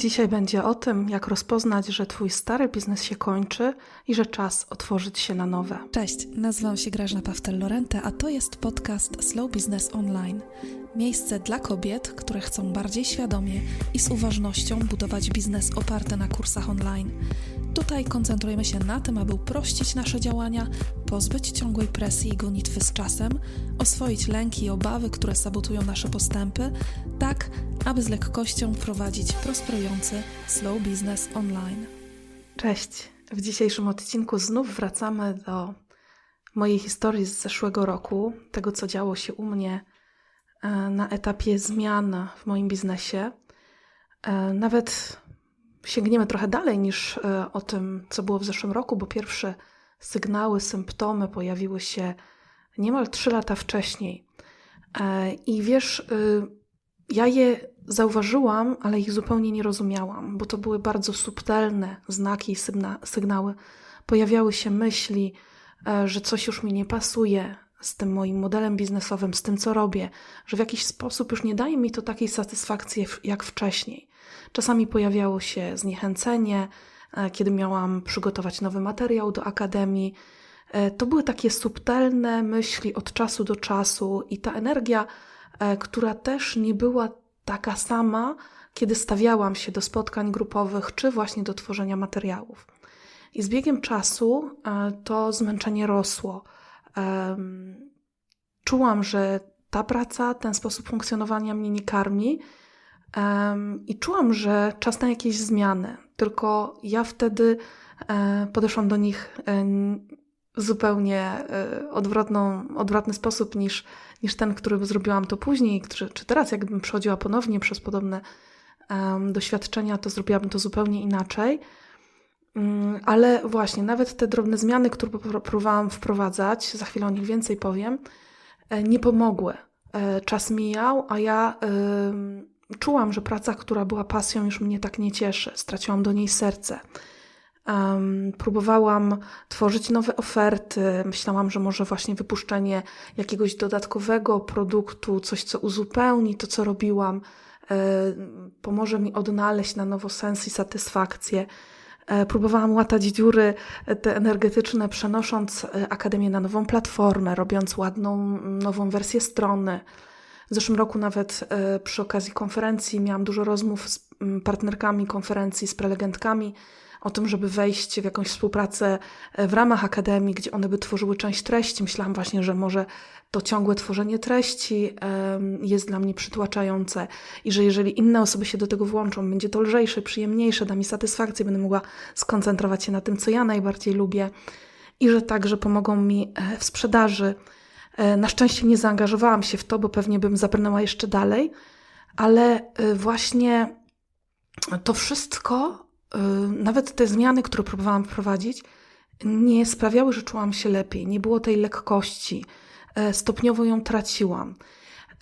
Dzisiaj będzie o tym, jak rozpoznać, że Twój stary biznes się kończy i że czas otworzyć się na nowe. Cześć, nazywam się Grażna Pawtel-Lorente, a to jest podcast Slow Business Online. Miejsce dla kobiet, które chcą bardziej świadomie i z uważnością budować biznes oparty na kursach online. Tutaj koncentrujemy się na tym, aby uprościć nasze działania, pozbyć ciągłej presji i gonitwy z czasem, oswoić lęki i obawy, które sabotują nasze postępy, tak aby z lekkością prowadzić prosperujący slow business online. Cześć! W dzisiejszym odcinku znów wracamy do mojej historii z zeszłego roku, tego co działo się u mnie na etapie zmian w moim biznesie. E, nawet sięgniemy trochę dalej niż e, o tym, co było w zeszłym roku, bo pierwsze sygnały, symptomy pojawiły się niemal trzy lata wcześniej. I wiesz, ja je zauważyłam, ale ich zupełnie nie rozumiałam, bo to były bardzo subtelne znaki i sygnały. Pojawiały się myśli, e, że coś już mi nie pasuje z tym moim modelem biznesowym, z tym, co robię, że w jakiś sposób już nie daje mi to takiej satysfakcji jak wcześniej. Czasami pojawiało się zniechęcenie, e, kiedy miałam przygotować nowy materiał do akademii. E, to były takie subtelne myśli od czasu do czasu, i ta energia, która też nie była taka sama, kiedy stawiałam się do spotkań grupowych, czy właśnie do tworzenia materiałów. I z biegiem czasu e, to zmęczenie rosło. Czułam, że ta praca, ten sposób funkcjonowania mnie nie karmi i czułam, że czas na jakieś zmiany. Tylko ja wtedy e, podeszłam do nich e, zupełnie odwrotną, odwrotny sposób niż niż ten, który zrobiłam to później, czy, czy teraz, jakbym przechodziła ponownie przez podobne um, doświadczenia, to zrobiłabym to zupełnie inaczej. Um, ale właśnie, nawet te drobne zmiany, które próbowałam wprowadzać, za chwilę o nich więcej powiem, e, nie pomogły. E, czas mijał, a ja czułam, że praca, która była pasją, już mnie tak nie cieszy. Straciłam do niej serce. Próbowałam tworzyć nowe oferty. Myślałam, że może właśnie wypuszczenie jakiegoś dodatkowego produktu, coś, co uzupełni to, co robiłam, e, pomoże mi odnaleźć na nowo sens i satysfakcję. E, próbowałam łatać dziury e, te energetyczne, przenosząc e, Akademię na nową platformę, robiąc ładną, nową wersję strony. W zeszłym roku nawet przy okazji konferencji miałam dużo rozmów z partnerkami konferencji, z prelegentkami o tym, żeby wejść w jakąś współpracę e, w ramach akademii, gdzie one by tworzyły część treści. Myślałam właśnie, że może to ciągłe tworzenie treści jest dla mnie przytłaczające i że jeżeli inne osoby się do tego włączą, będzie to lżejsze, przyjemniejsze, da mi satysfakcję, będę mogła skoncentrować się na tym, co ja najbardziej lubię i że także pomogą mi e, w sprzedaży. E, na szczęście nie zaangażowałam się w to, bo pewnie bym zabrnęła jeszcze dalej, ale właśnie to wszystko Y, nawet te zmiany, które próbowałam wprowadzić, nie sprawiały, że czułam się lepiej. Nie było tej lekkości. Y, stopniowo ją traciłam.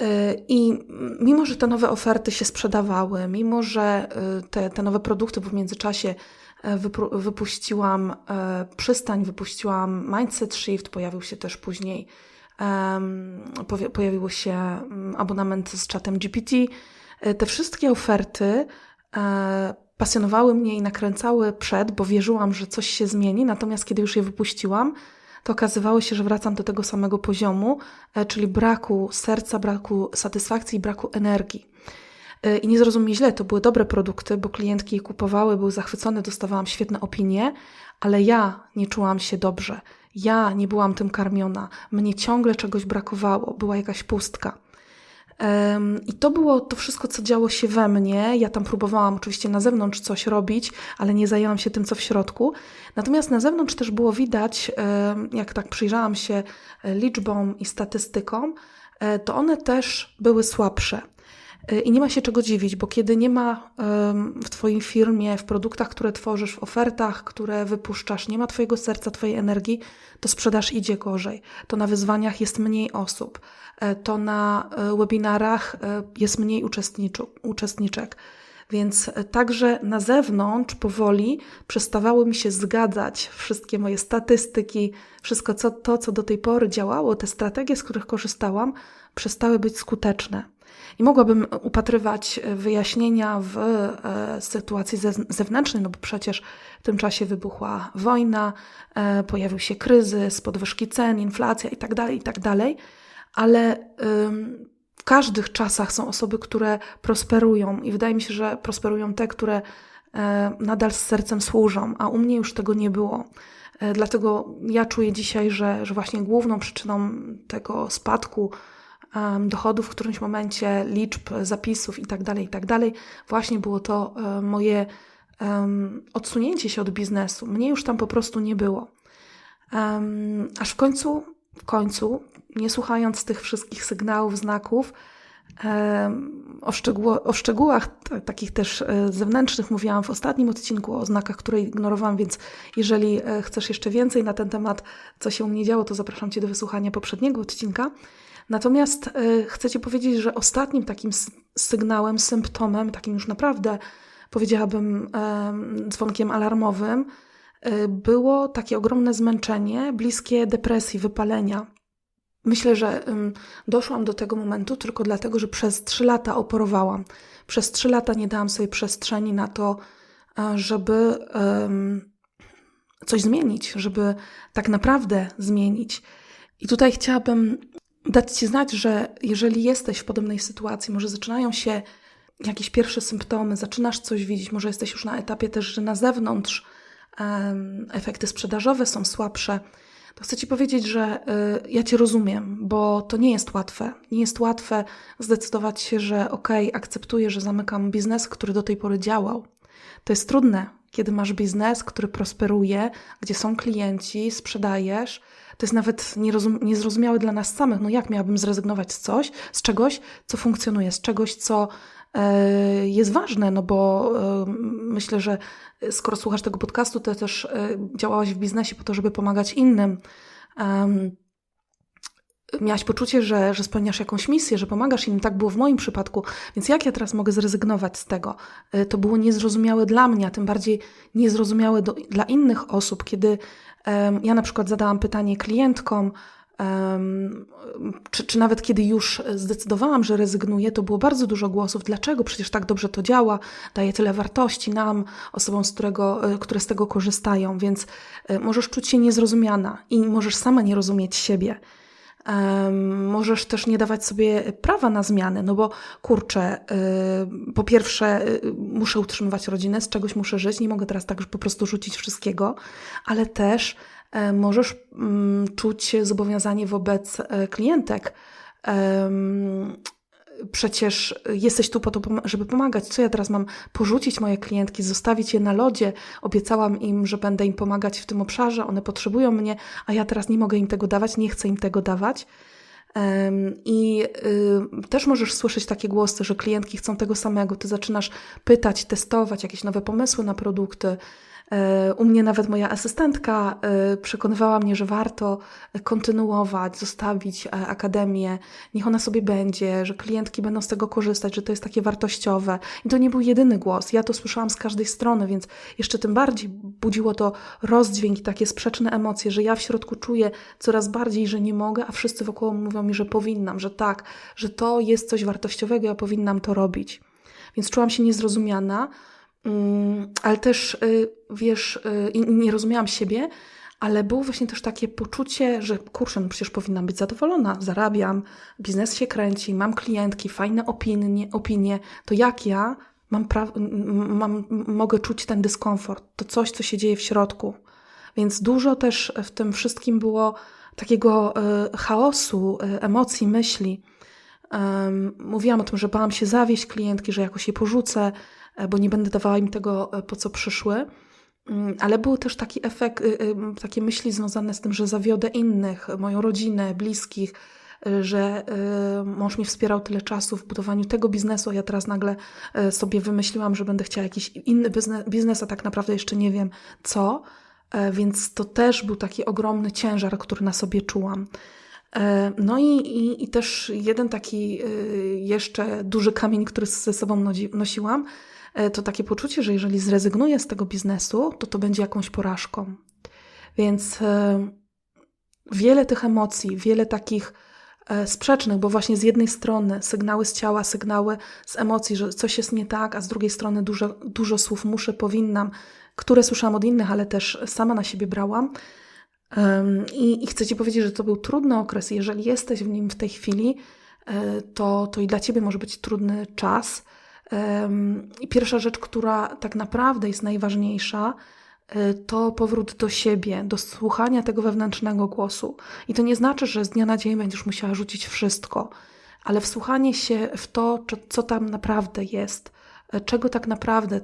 Y, I mimo, że te nowe oferty się sprzedawały, mimo, że te, te nowe produkty, bo w międzyczasie wypuściłam przystań, wypuściłam Mindset Shift, pojawił się też później, pojawił się mm, abonament z czatem GPT. Te wszystkie oferty pasjonowały mnie i nakręcały przed, bo wierzyłam, że coś się zmieni, natomiast kiedy już je wypuściłam, to okazywało się, że wracam do tego samego poziomu, e, czyli braku serca, braku satysfakcji braku energii. E, I nie zrozumie źle, to były dobre produkty, bo klientki je kupowały, były zachwycone, dostawałam świetne opinie, ale ja nie czułam się dobrze. Ja nie byłam tym karmiona. Mnie ciągle czegoś brakowało, była jakaś pustka. I to było to wszystko, co działo się we mnie. Ja tam próbowałam oczywiście na zewnątrz coś robić, ale nie zajęłam się tym, co w środku. Natomiast na zewnątrz też było widać, jak tak przyjrzałam się e, liczbom i statystykom, e, to one też były słabsze. E, I nie ma się czego dziwić, bo kiedy nie ma w Twoim firmie, w produktach, które tworzysz, w ofertach, które wypuszczasz, nie ma Twojego serca, Twojej energii, to sprzedaż idzie gorzej. To na wyzwaniach jest mniej osób, e, to na e, webinarach jest mniej uczestniczek. Więc e, także na zewnątrz powoli przestawały mi się zgadzać wszystkie moje statystyki, wszystko co, to, co do tej pory działało, te strategie, z których korzystałam, przestały być skuteczne. I mogłabym upatrywać e, wyjaśnienia w e, sytuacji ze- zewnętrznej, no bo przecież w tym czasie wybuchła wojna, e, pojawił się kryzys, podwyżki cen, inflacja itd., itd., ale ym, w każdych czasach są osoby, które prosperują i wydaje mi się, że prosperują te, które e, nadal z sercem służą, a u mnie już tego nie było. E, Dlatego ja czuję dzisiaj, że, że właśnie główną przyczyną tego spadku dochodów w którymś momencie, liczb, zapisów i tak dalej, i tak właśnie było to e, moje odsunięcie się od biznesu. Mnie już tam po prostu nie było. Aż w końcu, w końcu, nie słuchając tych wszystkich sygnałów, znaków, o, szczegół, o szczegółach takich też e, zewnętrznych mówiłam w ostatnim odcinku, o znakach, które ignorowałam, więc jeżeli e, chcesz jeszcze więcej na ten temat, co się u mnie działo, to zapraszam Cię do wysłuchania poprzedniego odcinka. Natomiast e, chcę Ci powiedzieć, że ostatnim takim sygnałem, symptomem, takim już naprawdę powiedziałabym em, dzwonkiem alarmowym, było takie ogromne zmęczenie, bliskie depresji, wypalenia. Myślę, że doszłam do tego momentu tylko dlatego, że przez trzy lata oporowałam. Przez trzy lata nie dałam sobie przestrzeni na to, e, żeby coś zmienić, żeby tak naprawdę zmienić. I tutaj chciałabym dać Ci znać, że jeżeli jesteś w podobnej sytuacji, może zaczynają się jakieś pierwsze symptomy, zaczynasz coś widzieć, może jesteś już na etapie też, że na zewnątrz efekty sprzedażowe są słabsze, to chcę Ci powiedzieć, że y, ja Cię rozumiem, bo to nie jest łatwe. Nie jest łatwe zdecydować się, że okej, akceptuję, że zamykam biznes, który do tej pory działał. To jest trudne, kiedy masz biznes, który prosperuje, gdzie są klienci, sprzedajesz. To jest nawet niezrozumiałe dla nas samych. No jak miałabym zrezygnować z coś, z czegoś, co funkcjonuje, z czegoś, co jest ważne, no bo e, myślę, że skoro słuchasz tego podcastu, to też e, działałaś w biznesie po to, żeby pomagać innym. Miałaś poczucie, że, że spełniasz jakąś misję, że pomagasz innym. Tak było w moim przypadku. Więc jak ja teraz mogę zrezygnować z tego? E, To było niezrozumiałe dla mnie, a tym bardziej niezrozumiałe do, dla innych osób, kiedy ja na przykład zadałam pytanie klientkom, czy, czy nawet kiedy już zdecydowałam, że rezygnuję, to było bardzo dużo głosów. Dlaczego? Przecież tak dobrze to działa, daje tyle wartości nam, osobom, z którego, e, które z tego korzystają, więc e, możesz czuć się niezrozumiana i możesz sama nie rozumieć siebie. Możesz też nie dawać sobie prawa na zmiany, no bo kurczę, y, po pierwsze, muszę utrzymywać rodzinę, z czegoś muszę żyć, nie mogę teraz tak po prostu rzucić wszystkiego, ale też e, możesz mm, czuć zobowiązanie wobec e, klientek. Przecież jesteś tu po to, żeby pomagać. Co ja teraz mam porzucić moje klientki, zostawić je na lodzie? Obiecałam im, że będę im pomagać w tym obszarze, one potrzebują mnie, a ja teraz nie mogę im tego dawać, nie chcę im tego dawać. I y, też możesz słyszeć takie głosy, że klientki chcą tego samego. Ty zaczynasz pytać, testować jakieś nowe pomysły na produkty. E, U mnie nawet moja asystentka e, przekonywała mnie, że warto kontynuować, zostawić e, akademię, niech ona sobie będzie, że klientki będą z tego korzystać, że to jest takie wartościowe. I to nie był jedyny głos. Ja to słyszałam z każdej strony, więc jeszcze tym bardziej budziło to rozdźwięk i takie sprzeczne emocje, że ja w środku czuję coraz bardziej, że nie mogę, a wszyscy wokół mówią mi, że powinnam, że tak, że to jest coś wartościowego, ja powinnam to robić. Więc czułam się niezrozumiana, ale też, y, wiesz, y, nie rozumiałam siebie, ale było właśnie też takie poczucie, że kurczę, no przecież powinnam być zadowolona, zarabiam, biznes się kręci, mam klientki, fajne opinie, opinie to jak ja mam, mam, mogę czuć ten dyskomfort, to coś, co się dzieje w środku. Więc dużo też w tym wszystkim było takiego e, chaosu, emocji, myśli. Mówiłam o tym, że bałam się zawieść klientki, że jakoś je porzucę, bo nie będę dawała im tego, e, po co przyszły. Mm, Ale był też taki efekt, y, y, takie myśli związane z tym, że zawiodę innych, moją rodzinę, bliskich, y, że mąż mnie wspierał tyle czasu w budowaniu tego biznesu, a ja teraz nagle y, sobie wymyśliłam, że będę chciała jakiś inny biznes, biznes a tak naprawdę jeszcze nie wiem co. E, Więc to też był taki ogromny ciężar, który na sobie czułam. E, No i, i, i też jeden taki jeszcze duży kamień, który ze sobą nosi- nosiłam, e, to takie poczucie, że jeżeli zrezygnuję z tego biznesu, to to będzie jakąś porażką. Więc e, wiele tych emocji, wiele takich e, sprzecznych, bo właśnie z jednej strony sygnały z ciała, sygnały z emocji, że coś jest nie tak, a z drugiej strony dużo, dużo słów muszę, powinnam, które słyszałam od innych, ale też sama na siebie brałam. I, I chcę Ci powiedzieć, że to był trudny okres. Jeżeli jesteś w nim w tej chwili, e, to, to i dla Ciebie może być trudny czas. I pierwsza rzecz, która tak naprawdę jest najważniejsza, e, to powrót do siebie, do słuchania tego wewnętrznego głosu. I to nie znaczy, że z dnia na dzień będziesz musiała rzucić wszystko, ale wsłuchanie się w to, co tam naprawdę jest, e, czego tak naprawdę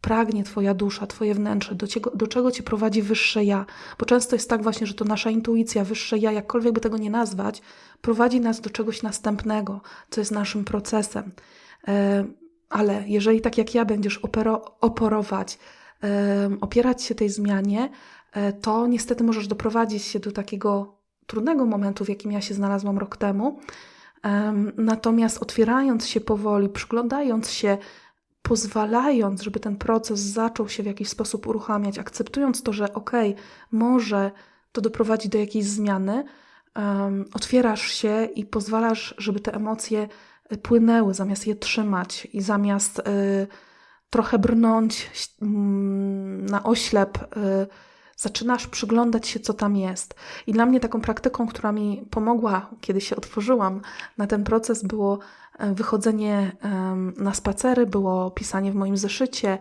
pragnie Twoja dusza, Twoje wnętrze, do, ciego, do czego Cię prowadzi wyższe ja. Bo często jest tak właśnie, że to nasza intuicja, wyższe ja, jakkolwiek by tego nie nazwać, prowadzi nas do czegoś następnego, co jest naszym procesem. Ale jeżeli tak jak ja będziesz opero, oporować, opierać się tej zmianie, e, to niestety możesz doprowadzić się do takiego trudnego momentu, w jakim ja się znalazłam rok temu. Natomiast otwierając się powoli, przyglądając się pozwalając, żeby ten proces zaczął się w jakiś sposób uruchamiać, akceptując to, że okej, okay, może to doprowadzi do jakiejś zmiany, otwierasz się i pozwalasz, żeby te emocje płynęły, zamiast je trzymać i zamiast y, trochę brnąć y, na oślep, y, zaczynasz przyglądać się, co tam jest. I dla mnie taką praktyką, która mi pomogła, kiedy się otworzyłam na ten proces, było E, wychodzenie na spacery, było pisanie w moim zeszycie.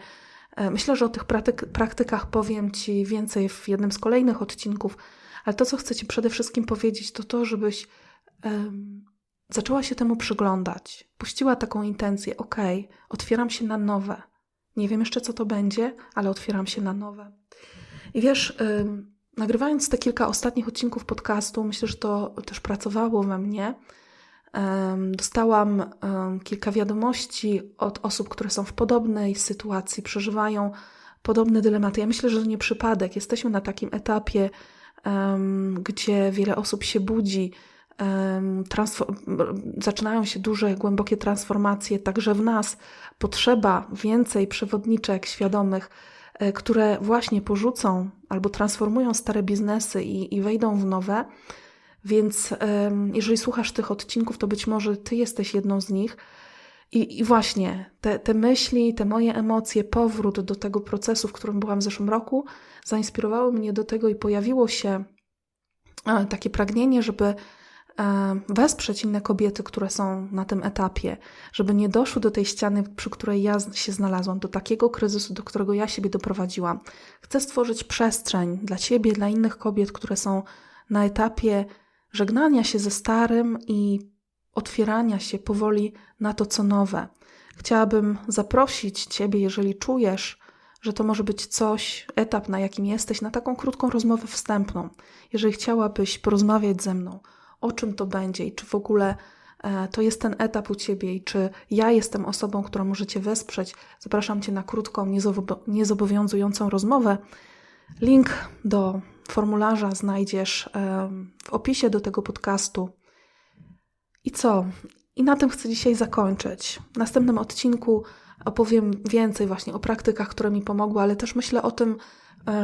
E, myślę, że o tych praktyk praktykach powiem Ci więcej w jednym z kolejnych odcinków, ale to, co chcę Ci przede wszystkim powiedzieć, to to, żebyś zaczęła się temu przyglądać. Puściła taką intencję: OK, otwieram się na nowe. Nie wiem jeszcze, co to będzie, ale otwieram się na nowe. I wiesz, um, nagrywając te kilka ostatnich odcinków podcastu, myślę, że to też pracowało we mnie Dostałam kilka wiadomości od osób, które są w podobnej sytuacji, przeżywają podobne dylematy. Ja myślę, że to nie przypadek. Jesteśmy na takim etapie, gdzie wiele osób się budzi, zaczynają się duże, głębokie transformacje, także w nas potrzeba więcej przewodniczek świadomych, e, które właśnie porzucą albo transformują stare biznesy i, i wejdą w nowe. Więc jeżeli słuchasz tych odcinków, to być może ty jesteś jedną z nich. I, i właśnie te, te myśli, te moje emocje, powrót do tego procesu, w którym byłam w zeszłym roku, zainspirowały mnie do tego i pojawiło się e, takie pragnienie, żeby wesprzeć inne kobiety, które są na tym etapie, żeby nie doszły do tej ściany, przy której ja się znalazłam, do takiego kryzysu, do którego ja siebie doprowadziłam. Chcę stworzyć przestrzeń dla ciebie, dla innych kobiet, które są na etapie żegnania się ze starym i otwierania się powoli na to, co nowe. Chciałabym zaprosić Ciebie, jeżeli czujesz, że to może być coś, etap, na jakim jesteś, na taką krótką rozmowę wstępną. Jeżeli chciałabyś porozmawiać ze mną, o czym to będzie i czy w ogóle e, to jest ten etap u Ciebie i czy ja jestem osobą, która może Cię wesprzeć, zapraszam Cię na krótką, niezobowiązującą rozmowę. Link do formularza znajdziesz w opisie do tego podcastu. I co? I na tym chcę dzisiaj zakończyć. W następnym odcinku opowiem więcej właśnie o praktykach, które mi pomogły, ale też myślę o tym,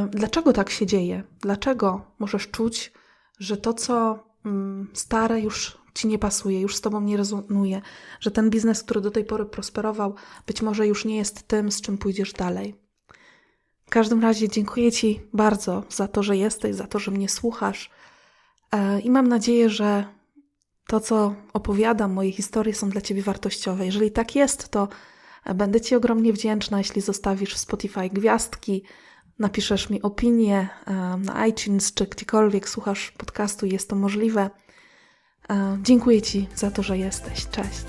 dlaczego tak się dzieje. Dlaczego możesz czuć, że to, co stare, już ci nie pasuje, już z tobą nie rezonuje, że ten biznes, który do tej pory prosperował, być może już nie jest tym, z czym pójdziesz dalej. W każdym razie dziękuję Ci bardzo za to, że jesteś, za to, że mnie słuchasz. E, I mam nadzieję, że to, co opowiadam, moje historie są dla Ciebie wartościowe. Jeżeli tak jest, to będę Ci ogromnie wdzięczna, jeśli zostawisz w Spotify gwiazdki, napiszesz mi opinię e, na iTunes czy gdziekolwiek słuchasz podcastu, jest to możliwe. E, dziękuję Ci za to, że jesteś. Cześć.